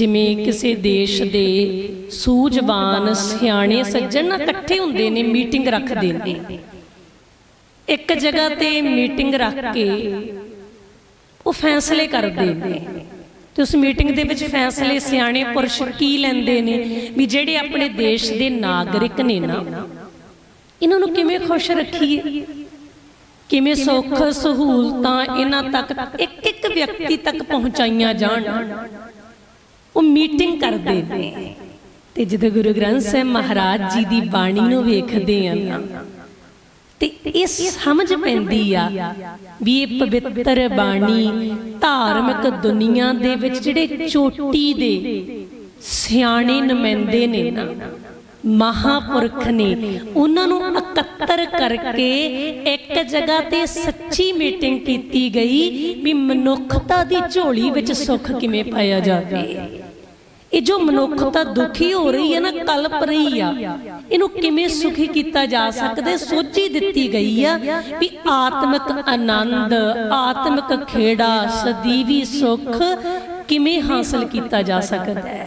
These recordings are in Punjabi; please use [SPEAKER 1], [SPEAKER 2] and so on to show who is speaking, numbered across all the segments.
[SPEAKER 1] ਜਿਵੇਂ ਕਿਸੇ ਦੇਸ਼ ਦੇ ਸੂਝਵਾਨ ਸਿਆਣੇ ਸੱਜਣ ਨਾ ਇਕੱਠੇ ਹੁੰਦੇ ਨੇ, ਮੀਟਿੰਗ ਰੱਖਦੇ ਨੇ। ਇੱਕ ਜਗ੍ਹਾ ਤੇ ਮੀਟਿੰਗ ਰੱਖ ਕੇ ਉਹ ਫੈਸਲੇ ਕਰਦੇ ਨੇ। ਤੇ ਉਸ ਮੀਟਿੰਗ ਦੇ ਵਿੱਚ ਫੈਸਲੇ ਸਿਆਣੇ ਪੁਰਸ਼ ਕੀ ਲੈਂਦੇ ਨੇ? ਵੀ ਜਿਹੜੇ ਆਪਣੇ ਦੇਸ਼ ਦੇ ਨਾਗਰਿਕ ਨੇ ਨਾ, ਇਹਨਾਂ ਨੂੰ ਕਿਵੇਂ ਖੁਸ਼ ਰੱਖੀਏ? ਕਿਵੇਂ ਸੁੱਖ ਸਹੂਲਤਾਂ ਇਹਨਾਂ ਤੱਕ ਇੱਕ ਇੱਕ ਵਿਅਕਤੀ ਤੱਕ ਪਹੁੰਚਾਈਆਂ ਜਾਣ? ਉਹ ਮੀਟਿੰਗ ਕਰਦੇ ਨੇ। ਤੇ ਜਦੋਂ ਗੁਰੂ ਗ੍ਰੰਥ ਸਾਹਿਬ ਮਹਾਰਾਜ ਜੀ ਦੀ ਬਾਣੀ ਨੂੰ ਵੇਖਦੇ ਆ ਤੇ ਇਹ ਸਮਝ ਪੈਂਦੀ ਆ ਵੀ ਇਹ ਪਵਿੱਤਰ ਬਾਣੀ ਧਾਰਮਿਕ ਦੁਨੀਆ ਦੇ ਵਿੱਚ ਜਿਹੜੇ ਚੋਟੀ ਦੇ ਸਿਆਣੇ ਨੁਮਾਇੰਦੇ ਨੇ ਨਾ, ਮਹਾਪੁਰਖ ਨੇ, ਉਹਨਾਂ ਨੂੰ ਇਕੱਤਰ ਕਰਕੇ ਇੱਕ ਜਗ੍ਹਾ ਤੇ ਸੱਚੀ ਮੀਟਿੰਗ ਕੀਤੀ ਗਈ ਵੀ ਮਨੁੱਖਤਾ ਦੀ ਝੋਲੀ ਵਿੱਚ ਸੁੱਖ ਕਿਵੇਂ ਪਾਇਆ ਜਾਵੇ। ਇਹ ਜੋ ਮਨੁੱਖਤਾ ਦੁਖੀ ਹੋ ਰਹੀ ਹੈ ਨਾ, ਕਲਪ ਰਹੀ ਆ। ਇਹਨੂੰ ਕਿਵੇਂ ਸੁਖੀ ਕੀਤਾ ਜਾ ਸਕਦਾ ਸੋਚੀ ਦਿੱਤੀ ਗਈ ਆ ਵੀ ਆਤਮਿਕ ਆਨੰਦ, ਆਤਮਿਕ ਖੇੜਾ, ਸਦੀਵੀ ਸੁਖ ਕਿਵੇਂ ਹਾਸਲ ਕੀਤਾ ਜਾ ਸਕਦਾ ਹੈ?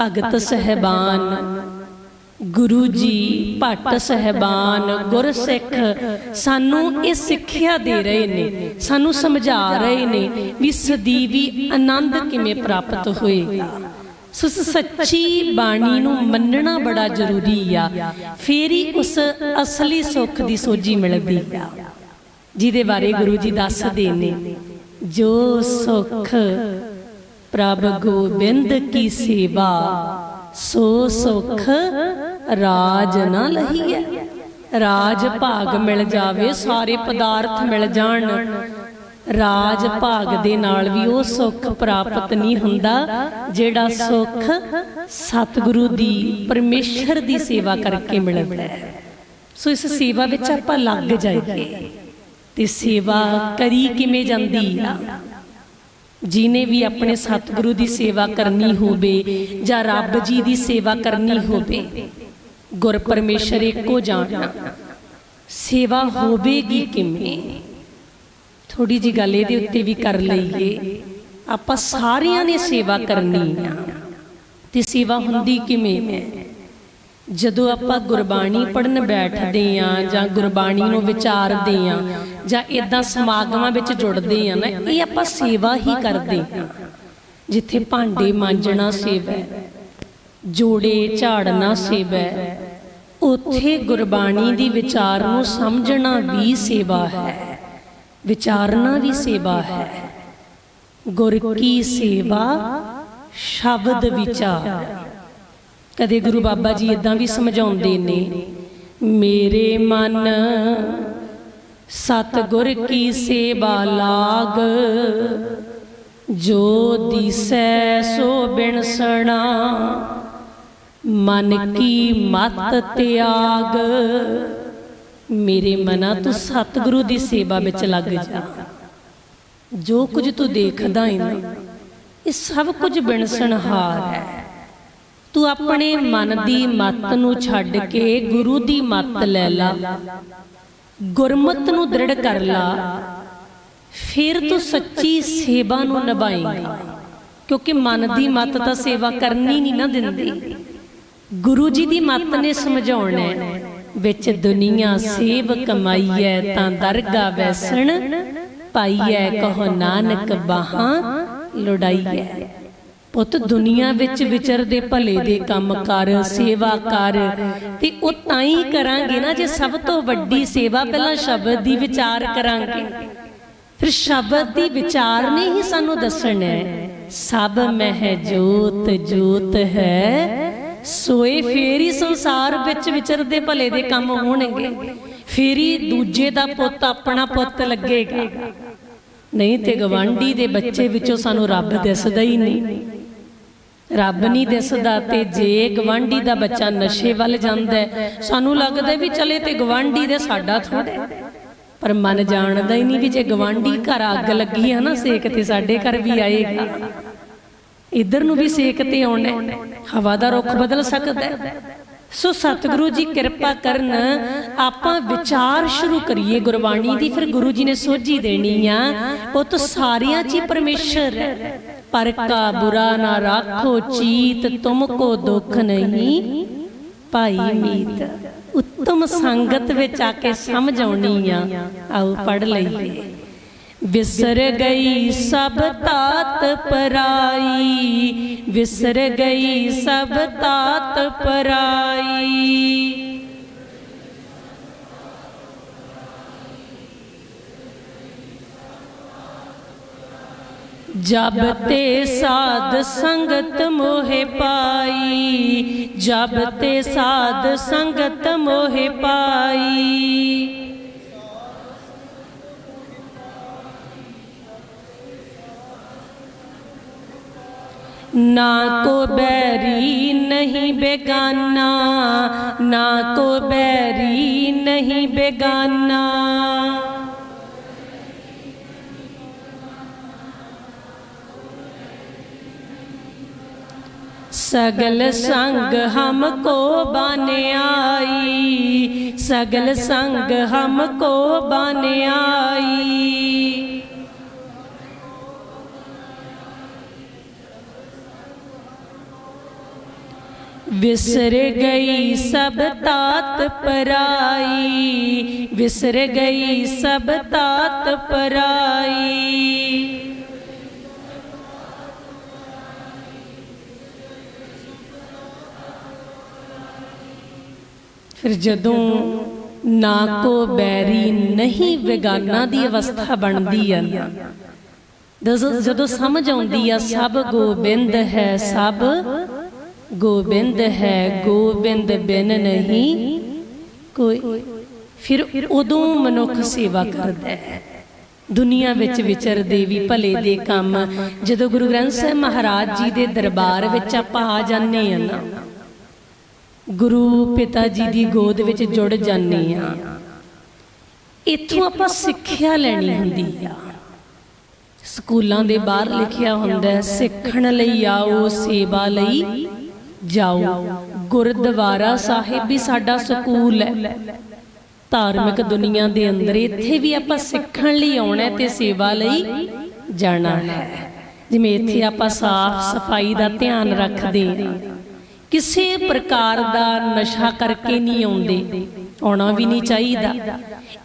[SPEAKER 1] ਭਗਤ ਸਹਿਬਾਨ, ਗੁਰੂ ਜੀ, ਭੱਟ ਸਹਿਬਾਨ, ਗੁਰਸਿੱਖ ਸਾਨੂੰ ਇਹ ਸਿੱਖਿਆ ਦੇ ਰਹੇ ਨੇ, ਸਾਨੂੰ ਸਮਝਾ ਰਹੇ ਨੇ ਵੀ ਸਦੀਵੀ ਆਨੰਦ ਕਿਵੇਂ ਪ੍ਰਾਪਤ ਹੋਏਗਾ। ਸੋ ਸੱਚੀ ਬਾਣੀ ਨੂੰ ਮੰਨਣਾ ਬੜਾ ਜ਼ਰੂਰੀ ਆ। ਫੇਰ ਹੀ ਉਸ ਅਸਲੀ ਸੁੱਖ ਦੀ ਸੋਝੀ ਮਿਲਦੀ ਆ। ਜਿਹਦੇ ਬਾਰੇ ਗੁਰੂ ਜੀ ਦੱਸਦੇ ਨੇ, ਜੋ ਸੁਖ ਪ੍ਰਭ ਗੋਬਿੰਦ ਕੀ ਸੇਵਾ, ਸੋ ਸੁਖ ਰਾਜ ਨਾ ਲਹੀਐ। ਰਾਜ ਭਾਗ ਮਿਲ ਜਾਵੇ, ਸਾਰੇ ਪਦਾਰਥ ਮਿਲ ਜਾਣ। ਰਾਜ ਭਾਗ ਦੇ ਨਾਲ ਵੀ ਉਹ ਸੁੱਖ ਪ੍ਰਾਪਤ ਨਹੀਂ ਹੁੰਦਾ, ਜਿਹੜਾ ਸੁੱਖ ਸਤਿਗੁਰੂ ਦੀ, ਪਰਮੇਸ਼ਰ ਦੀ ਸੇਵਾ ਕਰਕੇ ਮਿਲਦਾ ਹੈ। ਸੋ ਇਸ ਸੇਵਾ ਵਿੱਚ ਆਪਾਂ ਲੱਗ ਜਾਈਏ। ਤੇ ਸੇਵਾ ਕਰੀ ਕਿਵੇਂ ਜਾਂਦੀ ਆ? ਜਿਨੇ ਵੀ ਆਪਣੇ ਸਤਿਗੁਰੂ ਦੀ ਸੇਵਾ ਕਰਨੀ ਹੋਵੇ ਜਾਂ ਰੱਬ ਜੀ ਦੀ ਸੇਵਾ ਕਰਨੀ ਹੋਵੇ, ਗੁਰ ਪਰਮੇਸ਼ਰ ਇੱਕੋ ਜਾਣਨਾ ਸੇਵਾ ਹੋਵੇਗੀ ਕਿਵੇਂ? ਥੋੜੀ ਜੀ ਗੱਲ ਇਹਦੇ ਉੱਤੇ ਵੀ ਕਰ ਲਈਏ। ਆਪਾਂ ਸਾਰਿਆਂ ਨੇ ਸੇਵਾ ਕਰਨੀ ਆ। ਤੇ ਸੇਵਾ ਹੁੰਦੀ ਕਿਵੇਂ ਹੈ? ਜਦੋਂ ਆਪਾਂ ਗੁਰਬਾਣੀ ਪੜਨ ਬੈਠਦੇ ਆ ਜਾਂ ਗੁਰਬਾਣੀ ਨੂੰ ਵਿਚਾਰਦੇ ਆ ਜਾਂ ਇਦਾਂ ਸਮਾਗਮਾਂ ਵਿੱਚ ਜੁੜਦੇ ਆ ਨਾ, ਇਹ ਆਪਾਂ ਸੇਵਾ ਹੀ ਕਰਦੇ ਆ। ਜਿੱਥੇ ਭਾਂਡੇ ਮਾਂਜਣਾ ਸੇਵਾ ਜੋੜੇ ਝਾੜਨਾ ਸੇਵਾ ਹੈ, ਉੱਥੇ ਗੁਰਬਾਣੀ ਦੀ ਵਿਚਾਰ ਨੂੰ ਸਮਝਣਾ ਵੀ ਸੇਵਾ ਹੈ। ਵਿਚਾਰਨਾ ਵੀ ਸੇਵਾ ਹੈ। ਗੁਰ ਕੀ ਸੇਵਾ ਸ਼ਬਦ ਵਿਚਾਰ। ਕਦੇ ਗੁਰੂ ਬਾਬਾ ਜੀ ਇਦਾਂ ਵੀ ਸਮਝਾਉਂਦੇ ਨੇ ਮੇਰੇ ਮਨ ਸਤਿਗੁਰ ਕੀ ਸੇਵਾ ਲਾਗ ਜੋ ਦਿਸੈ ਸੋ ਬਿਨਸਣਾ ਮਨ ਕੀ ਮਤ ਤਿਆਗ। ਮੇਰੇ ਮਨਾ ਤੂੰ ਸਤਿਗੁਰੂ ਦੀ ਸੇਵਾ ਵਿੱਚ ਲੱਗ ਜਾ। ਜੋ ਕੁਝ ਤੂੰ ਦੇਖਦਾ ਹੈ ਇਹ ਸਭ ਕੁਝ ਬਿਨਸਣਹਾਰ ਹੈ। ਤੂੰ ਆਪਣੇ ਮਨ ਦੀ ਮਤ ਨੂੰ ਛੱਡ ਕੇ ਗੁਰੂ ਦੀ ਮਤ ਲੈ ਲਾ ਗੁਰਮਤ ਨੂੰ ਦ੍ਰਿੜ ਕਰ ਲਾ। ਫਿਰ ਤੂੰ ਸੱਚੀ ਸੇਵਾ ਨੂੰ ਨਿਭਾਏਂਗਾ ਕਿਉਂਕਿ ਮਨ ਦੀ ਮੱਤ ਤਾਂ ਸੇਵਾ ਕਰਨੀ ਨਹੀਂ ਨਾ ਦਿੰਦੀ। ਗੁਰੂ ਜੀ ਦੀ ਮੱਤ ਨੇ ਸਮਝਾਉਣਾ ਹੈ, ਵਿੱਚ ਦੁਨੀਆ ਸੇਵ ਕਮਾਈਐ, ਤਾਂ ਦਰਗਾ ਵੈਸਣ ਪਾਈਐ, ਕਹੋ ਨਾਨਕ ਬਾਹਾਂ ਲੁੜਾਈਐ। ਪੁੱਤ, ਦੁਨੀਆ ਵਿੱਚ ਵਿਚਰਦੇ ਭਲੇ ਦੇ ਕੰਮ ਕਰ, ਸੇਵਾ ਕਰ, ਤੇ ਉਹ ਤਾਂ ਹੀ ਕਰਾਂਗੇ ਨਾ ਜੇ ਸਭ ਤੋਂ ਵੱਡੀ ਸੇਵਾ ਪਹਿਲਾਂ ਸ਼ਬਦ ਦੀ ਵਿਚਾਰ ਕਰਾਂਗੇ। ਫਿਰ ਸ਼ਬਦ ਦੀ ਵਿਚਾਰ ਨੇ ਹੀ ਸਾਨੂੰ ਦੱਸਣਾ ਹੈ, ਸਭ ਮਹਿ ਜੋਤ ਜੋਤ ਹੈ ਸੋਏ ਫੇਰੀ ਸੰਸਾਰ ਵਿੱਚ ਵਿਚਰਦੇ ਭਲੇ ਦੇ ਕੰਮ ਹੋਣਗੇ। ਫੇਰੀ ਦੂਜੇ ਦਾ ਪੁੱਤ ਆਪਣਾ ਪੁੱਤ ਲੱਗੇਗਾ। ਨਹੀਂ ਤੇ ਗਵਾਂਢੀ ਦੇ ਬੱਚੇ ਵਿੱਚੋਂ ਸਾਨੂੰ ਰੱਬ ਦਿਸਦਾ ਹੀ ਨਹੀਂ। ਰੱਬ ਨਹੀਂ ਦਿਸਦਾ ਤੇ ਜੇ ਗਵਾਂਢੀ ਦਾ ਬੱਚਾ ਨਸ਼ੇ ਵੱਲ ਜਾਂਦਾ ਹੈ, ਸਾਨੂੰ ਲੱਗਦਾ ਵੀ ਚਲੇ ਤੇ ਗਵਾਂਢੀ ਦੇ ਸਾਡਾ ਥੋੜਾ ਪਰ ਮਨ ਜਾਣਦਾ ਹੀ ਨਹੀਂ ਵੀ ਜੇ ਗਵਾਂਢੀ ਘਰ ਅੱਗ ਲੱਗੀ ਹੈ ਨਾ ਸੇਕ ਤੇ ਸਾਡੇ ਘਰ ਵੀ ਆਏਗਾ। ਇੱਧਰ ਨੂੰ ਵੀ ਸੇਕ ਤੇ ਆਉਣਾ ਹਵਾ ਦਾ ਰੁਖ ਬਦਲ ਸਕਦਾ ਸੋ ਸਤਿਗੁਰੂ ਜੀ ਕਿਰਪਾ ਕਰਨ ਆਪਾਂ ਵਿਚਾਰ ਸ਼ੁਰੂ ਕਰੀਏ। ਗੁਰਬਾਣੀ ਦੀ ਫਿਰ ਗੁਰੂ ਜੀ ਨੇ ਸੋਝੀ ਦੇਣੀ ਆ, ਉਹ ਤਾਂ ਸਾਰਿਆਂ 'ਚ ਹੀ ਪਰਮੇਸ਼ਰ ਹੈ। ਪਰ ਕਾ ਬੁਰਾ ਨਾ ਰਾਖੋ ਚੀਤ, ਤੁਮ ਕੋ ਦੁੱਖ ਨਹੀਂ। ਭਾਈ ਮੀਤ, ਉੱਤਮ ਸੰਗਤ ਵਿੱਚ ਆ ਕੇ ਸਮਝ ਆਉਣੀ ਆ। ਆਓ ਪੜ ਲਈਏ। ਵਿਸਰ ਗਈ ਸਭ ਤਾਤ ਪਰਾਈ। ਵਿਸਰ ਗਈ ਸਭ ਤਾਤ ਪਰਾਈ। ਜਬ ਤੇ ਸਾਧ ਸੰਗਤ ਮੋਹਿ ਪਾਈ। ਜਬ ਤੇ ਸਾਧ ਸੰਗਤ ਮੋਹਿ ਪਾਈ। ਨਾ ਕੋ ਬੈਰੀ ਨਹੀਂ ਬੇਗਾਨਾ, ਨਾ ਕੋ ਬੈਰੀ ਨਹੀਂ ਬੇਗਾਨਾ। ਸਗਲ ਸੰਗ ਹਮ ਕੋ ਬਨ ਆਈ, ਸਗਲ ਸੰਗ ਹਮ ਕੋ ਬਨ ਵਿਸਰ ਗਈ ਸਭ ਤਾਤ ਪਰਾਈ। ਵਿਸਰ ਗਈ ਸਭ ਤਾਤ ਪਰਾਈ। ਫਿਰ ਜਦੋਂ ਨਾ ਕੋ ਬੈਰੀ ਨਹੀਂ ਵਿਗਾਨਾ ਦੀ ਅਵਸਥਾ ਬਣਦੀ ਆ, ਜਦੋਂ ਸਮਝ ਆਉਂਦੀ ਆ, ਸਭ ਗੋਬਿੰਦ ਹੈ ਸਭ ਗੋਬਿੰਦ ਹੈ, ਗੋਬਿੰਦ ਬਿਨ ਨਹੀਂ। ਕੋਈ ਫਿਰ ਉਦੋਂ ਮਨੁੱਖ ਸੇਵਾ ਕਰਦਾ ਹੈ। ਦੁਨੀਆ ਵਿੱਚ ਵਿਚਰਦੇ ਵੀ ਭਲੇ ਦੇ ਕੰਮ। ਜਦੋਂ ਗੁਰੂ ਗ੍ਰੰਥ ਸਾਹਿਬ ਮਹਾਰਾਜ ਜੀ ਦੇ ਦਰਬਾਰ ਵਿੱਚ ਆਪਾਂ ਆ ਜਾਂਦੇ ਆ ਨਾ, ਗੁਰੂ ਪਿਤਾ ਜੀ ਦੀ ਗੋਦ ਵਿੱਚ ਜੁੜ ਜਾਂਦੇ ਆ ਇੱਥੋਂ ਆਪਾਂ ਸਿੱਖਿਆ ਲੈਣੀ ਹੁੰਦੀ ਆ। ਸਕੂਲਾਂ ਦੇ ਬਾਹਰ ਲਿਖਿਆ ਹੁੰਦਾ ਹੈ, ਸਿੱਖਣ ਲਈ ਆਓ, ਸੇਵਾ ਲਈ। ਜਾਓ। ਗੁਰਦੁਆਰਾ ਸਾਹਿਬ ਵੀ ਸਾਡਾ ਸਕੂਲ ਹੈ। ਧਾਰਮਿਕ ਦੁਨੀਆ ਦੇ ਅੰਦਰ ਇੱਥੇ ਵੀ ਆਪਾਂ ਸਿੱਖਣ ਲਈ ਆਉਣਾ ਤੇ ਸੇਵਾ ਲਈ ਜਾਣਾ ਹੈ। ਜਿਵੇਂ ਇੱਥੇ ਆਪਾਂ ਸਾਫ਼ ਸਫ਼ਾਈ ਦਾ ਧਿਆਨ ਰੱਖਦੇ ਕਿਸੇ ਪ੍ਰਕਾਰ ਦਾ ਨਸ਼ਾ ਕਰਕੇ ਨਹੀਂ ਆਉਂਦੇ। ਆਉਣਾ ਵੀ ਨਹੀਂ ਚਾਹੀਦਾ।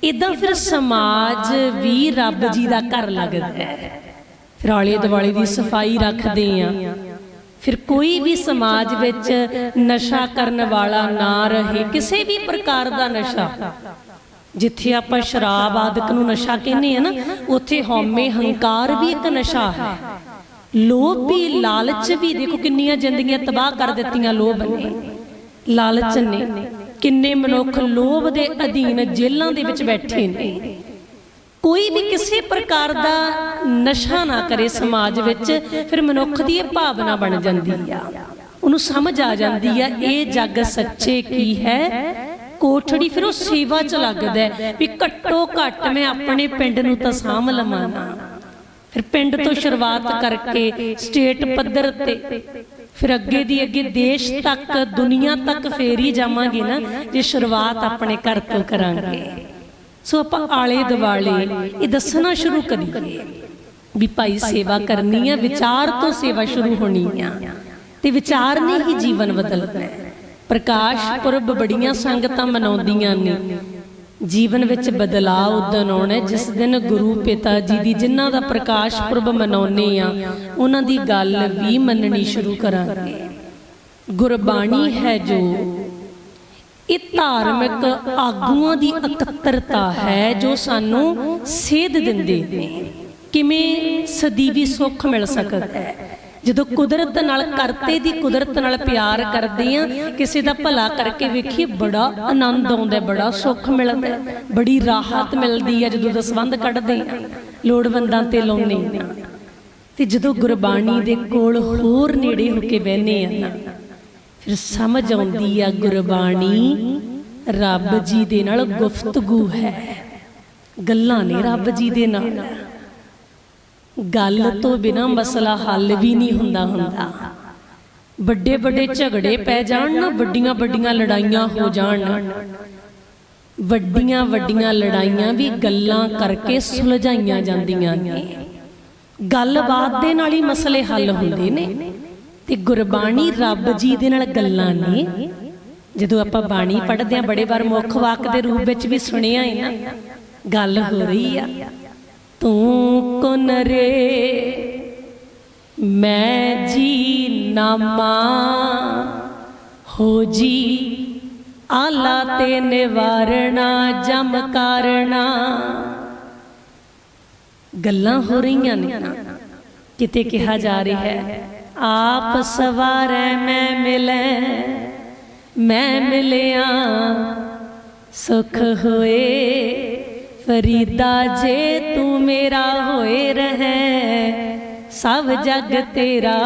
[SPEAKER 1] ਇਦਾਂ ਫਿਰ ਸਮਾਜ ਵੀ ਰੱਬ ਜੀ ਦਾ ਘਰ ਲੱਗਦਾ ਹੈ। ਫਿਰ ਆਲੇ ਦੁਆਲੇ ਦੀ ਸਫ਼ਾਈ ਰੱਖਦੇ ਆ ਫਿਰ ਕੋਈ ਵੀ ਸਮਾਜ ਵਿੱਚ ਨਸ਼ਾ ਕਰਨ ਵਾਲਾ ਨਾ ਰਹੇ ਕਿਸੇ ਵੀ ਪ੍ਰਕਾਰ ਦਾ ਨਸ਼ਾ। ਜਿੱਥੇ ਆਪਾਂ ਸ਼ਰਾਬ ਆਦਿਕ ਨੂੰ ਨਸ਼ਾ ਕਹਿੰਦੇ ਆ ਨਾ ਉੱਥੇ ਹਉਮੈ ਹੰਕਾਰ ਵੀ ਇੱਕ ਨਸ਼ਾ ਹੈ। ਲੋਭ ਵੀ ਲਾਲਚ ਵੀ ਦੇਖੋ ਕਿੰਨੀਆਂ ਜ਼ਿੰਦਗੀਆਂ ਤਬਾਹ ਕਰ ਦਿੱਤੀਆਂ ਲੋਭ ਨੇ। ਲਾਲਚ ਨੇ। ਕਿੰਨੇ ਮਨੁੱਖ ਲੋਭ ਦੇ ਅਧੀਨ ਜੇਲ੍ਹਾਂ ਦੇ ਵਿੱਚ ਬੈਠੇ ਨੇ। ਕੋਈ ਵੀ ਕਿਸੇ ਪ੍ਰਕਾਰ ਦਾ ਨਸ਼ਾ ਨਾ ਕਰੇ ਸਮਾਜ ਵਿੱਚ, ਫਿਰ ਮਨੁੱਖ ਦੀ ਇਹ ਭਾਵਨਾ ਬਣ ਜਾਂਦੀ ਆ। ਉਹਨੂੰ ਸਮਝ ਆ ਜਾਂਦੀ ਆ, ਇਹ ਜੱਗ ਸੱਚੇ ਕੀ ਹੈ? ਕੋਠੜੀ ਫਿਰ ਉਹ ਸੇਵਾ ਚ ਲੱਗਦਾ ਵੀ ਘੱਟੋ ਘੱਟ ਮੈਂ ਆਪਣੇ ਪਿੰਡ ਨੂੰ ਤਾਂ ਸਾਂਭ ਲਵਾਂ ਫਿਰ ਪਿੰਡ ਤੋਂ ਸ਼ੁਰੂਆਤ ਕਰਕੇ ਸਟੇਟ ਪੱਧਰ ਤੇ, ਫਿਰ ਅੱਗੇ ਦੀ ਅੱਗੇ ਦੇਸ਼ ਤੱਕ, ਦੁਨੀਆ ਤੱਕ ਫੇਰ ਹੀ ਜਾਵਾਂਗੇ ਨਾ, ਜੇ ਸ਼ੁਰੂਆਤ ਆਪਣੇ ਘਰ ਤੋਂ ਕਰਾਂਗੇ। ਸੋ ਆਪਾਂ ਆਲੇ ਦਿਵਾਲੇ ਇਹ ਦੱਸਣਾ ਸ਼ੁਰੂ ਕਰੀਏ ਵੀ ਭਾਈ ਸੇਵਾ ਕਰਨੀ ਆ ਵਿਚਾਰ ਤੋਂ ਸੇਵਾ ਸ਼ੁਰੂ ਹੋਣੀ ਆ। ਤੇ ਵਿਚਾਰ ਨੇ ਹੀ ਜੀਵਨ ਬਦਲਦਾ ਹੈ ਪ੍ਰਕਾਸ਼ ਪੁਰਬ ਬੜੀਆਂ ਸੰਗਤਾਂ ਮਨਾਉਂਦੀਆਂ ਨੇ। ਜੀਵਨ ਵਿੱਚ ਬਦਲਾਅ ਉਦੋਂ ਆਉਣਾ ਜਿਸ ਦਿਨ ਗੁਰੂ ਪਿਤਾ ਜੀ ਦੀ ਜਿਨ੍ਹਾਂ ਦਾ ਪ੍ਰਕਾਸ਼ ਪੁਰਬ ਮਨਾਉਨੇ ਆ ਉਹਨਾਂ ਦੀ ਗੱਲ ਵੀ ਮੰਨਣੀ ਸ਼ੁਰੂ ਕਰਾਂਗੇ। ਗੁਰਬਾਣੀ ਹੈ ਜੋ ਇਹ ਧਾਰਮਿਕ ਆਗੂਆਂ ਦੀ ਇਕੱਤਰਤਾ ਹੈ ਜੋ ਸਾਨੂੰ ਸੇਧ ਦਿੰਦੇ ਨੇ। ਕਿਵੇਂ ਸਦੀਵੀ ਸੁੱਖ ਮਿਲ ਸਕਦਾ ਹੈ? ਜਦੋਂ ਕੁਦਰਤ ਨਾਲ ਕਰਤੇ ਦੀ ਕੁਦਰਤ ਨਾਲ ਪਿਆਰ ਕਰਦੇ ਆ ਕਿਸੇ ਦਾ ਭਲਾ ਕਰਕੇ ਵੇਖੀ ਬੜਾ ਆਨੰਦ ਆਉਂਦਾ ਬੜਾ ਸੁੱਖ ਮਿਲਦਾ ਬੜੀ ਰਾਹਤ ਮਿਲਦੀ ਹੈ ਜਦੋਂ ਦਸਵੰਧ ਕੱਢਦੇ ਆ ਲੋੜਵੰਦਾਂ ਤੇ ਲਾਉਨੇ ਤੇ ਜਦੋਂ ਗੁਰਬਾਣੀ ਦੇ ਕੋਲ ਹੋਰ ਨੇੜੇ ਹੋ ਕੇ ਬਹਿਨੇ ਆ ਫਿਰ ਸਮਝ ਆਉਂਦੀ ਆ ਗੁਰਬਾਣੀ। ਰੱਬ ਜੀ ਦੇ ਨਾਲ ਗੁਫ਼ਤਗੂ ਹੈ। ਗੱਲਾਂ ਨੇ ਰੱਬ ਜੀ ਦੇ ਨਾਲ। ਗੱਲ ਤੋਂ ਬਿਨਾ ਮਸਲਾ ਹੱਲ ਵੀ ਨਹੀਂ ਹੁੰਦਾ ਹੁੰਦਾ। ਵੱਡੇ ਵੱਡੇ ਝਗੜੇ ਪੈ ਜਾਣ ਨਾ ਵੱਡੀਆਂ ਵੱਡੀਆਂ ਲੜਾਈਆਂ ਹੋ ਜਾਣ। ਵੱਡੀਆਂ ਵੱਡੀਆਂ ਲੜਾਈਆਂ ਵੀ ਗੱਲਾਂ ਕਰਕੇ ਸੁਲਝਾਈਆਂ ਜਾਂਦੀਆਂ ਨੇ। ਗੱਲਬਾਤ ਦੇ ਨਾਲ ਹੀ ਮਸਲੇ ਹੱਲ ਹੁੰਦੇ ਨੇ। ਤੇ ਗੁਰਬਾਣੀ ਰੱਬ ਜੀ ਦੇ ਨਾਲ ਗੱਲਾਂ ਨੇ। ਜਦੋਂ ਆਪਾਂ ਬਾਣੀ ਪੜ੍ਹਦੇ ਆ ਬੜੇ ਵਾਰ ਮੁੱਖ ਵਾਕ ਦੇ ਰੂਪ ਵਿੱਚ ਵੀ ਸੁਣਿਆ ਹੈ ਨਾ। ਗੱਲ ਹੋ ਰਹੀ ਆ। ਤੂੰ ਕੁਨ ਰੇ? ਮੈਂ ਜੀ ਨਾਮਾ। ਹੋ ਜੀ ਆਲਾ ਤੇ ਨਿਵਾਰਣਾ ਜਮ ਕਾਰਣਾ। ਗੱਲਾਂ ਹੋ ਰਹੀਆਂ ਨੇ। ਕਿਤੇ ਕਿਹਾ ਜਾ ਰਿਹਾ ਹੈ। ਆਪ ਸਵਾਰੈ ਮੈਂ ਮਿਲੈ, ਮੈਂ ਮਿਲਿਆ, ਸੁਖ ਹੋਏ। ਫਰੀਦਾ ਜੇ ਤੂੰ ਮੇਰਾ ਹੋਏ ਰਹੈ, ਸਭ ਜਗ ਤੇਰਾ